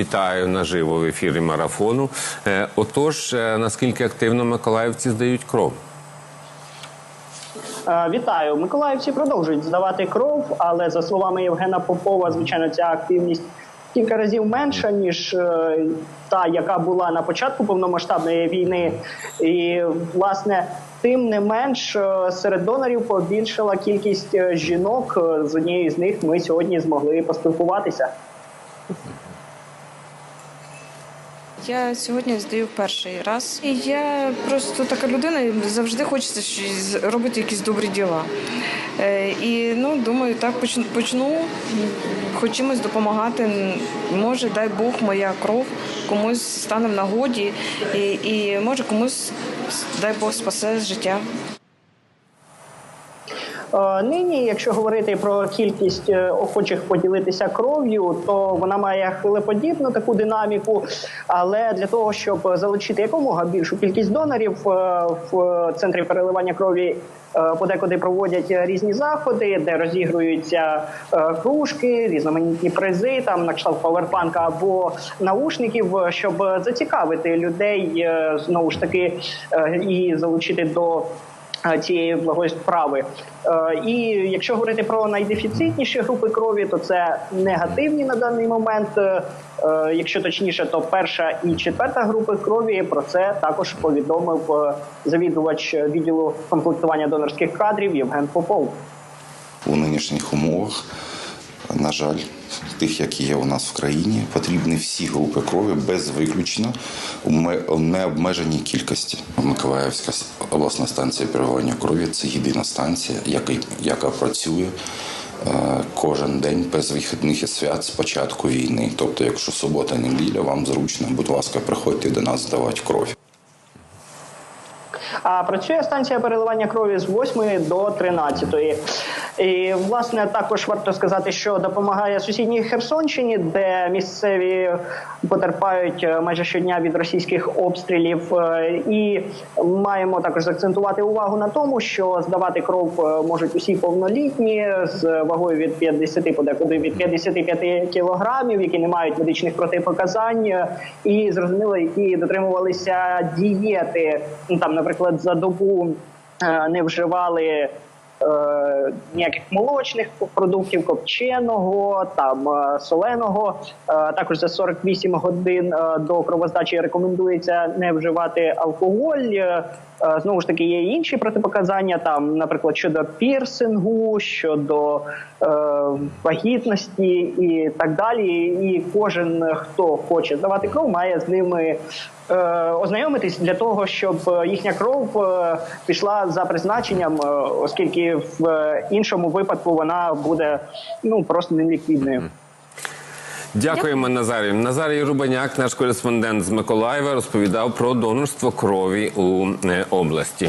Вітаю наживо в ефірі марафону. Е, Отож, е, наскільки активно миколаївці здають кров? Е, Вітаю, миколаївці продовжують здавати кров, але за словами Євгена Попова, звичайно, ця активність кілька разів менша ніж та, яка була на початку повномасштабної війни. І власне, тим не менш, серед донорів побільшала кількість жінок. З однією з них ми сьогодні змогли поспілкуватися. Я сьогодні здаю перший раз. І я просто така людина, завжди хочеться щось робити якісь добрі діла. Е, І ну думаю, так почну хоч чимось допомагати. Може, дай Бог, моя кров комусь стане в нагоді, і, і може комусь дай Бог спасе життя. Е, Нині, якщо говорити про кількість е, охочих поділитися кров'ю, то вона має хвилеподібну таку динаміку. Але для того, щоб залучити якомога більшу кількість донорів е, в центрі переливання крові. Подекуди проводять різні заходи, де розігруються кружки, різноманітні призи, там на кшталт паверпанка або наушників, щоб зацікавити людей знову ж таки і залучити до цієї благої справи. Е, І якщо говорити про найдефіцитніші групи крові, то це негативні на даний момент. Е, е, Якщо точніше, то перша і четверта групи крові про це також повідомив е, завідувач відділу комплектування донорських кадрів Євген Попов. у нинішніх умовах, на жаль, тих, які є у нас в країні, потрібні всі групи крові без виключення у необмеженій кількості. Миколаївська обласна станція переливання крові це єдина станція, яка, яка працює. е, Кожен день без вихідних і свят з початку війни. Тобто, якщо субота, неділя, вам зручно, будь ласка, приходьте до нас здавати кров. А працює станція переливання крові з 8 до 13. І власне також варто сказати, що допомагає сусідній Херсонщині, де місцеві потерпають е, майже щодня від російських обстрілів. Е, І маємо також заакцентувати увагу на тому, що здавати кров е, можуть усі повнолітні з вагою від 50 подекуди від 55 кілограмів, які не мають медичних протипоказань, і зрозуміло, які дотримувалися дієти. Ну там, наприклад, за добу е, не вживали. е, Ніяких молочних продуктів, копченого, там е, соленого. Також за 48 годин до кровоздачі рекомендується не вживати алкоголь. Е, Знову ж таки, є інші протипоказання, там, наприклад, щодо пірсингу, щодо е, вагітності і так далі. І кожен, хто хоче здавати кров, має з ними е, ознайомитись для того, щоб е, їхня кров е, пішла за призначенням, оскільки в іншому випадку вона буде ну просто неліквідною. Дякуємо, Назарію. Назарій Рубаняк, наш кореспондент з Миколаєва, розповідав про донорство крові у е, області.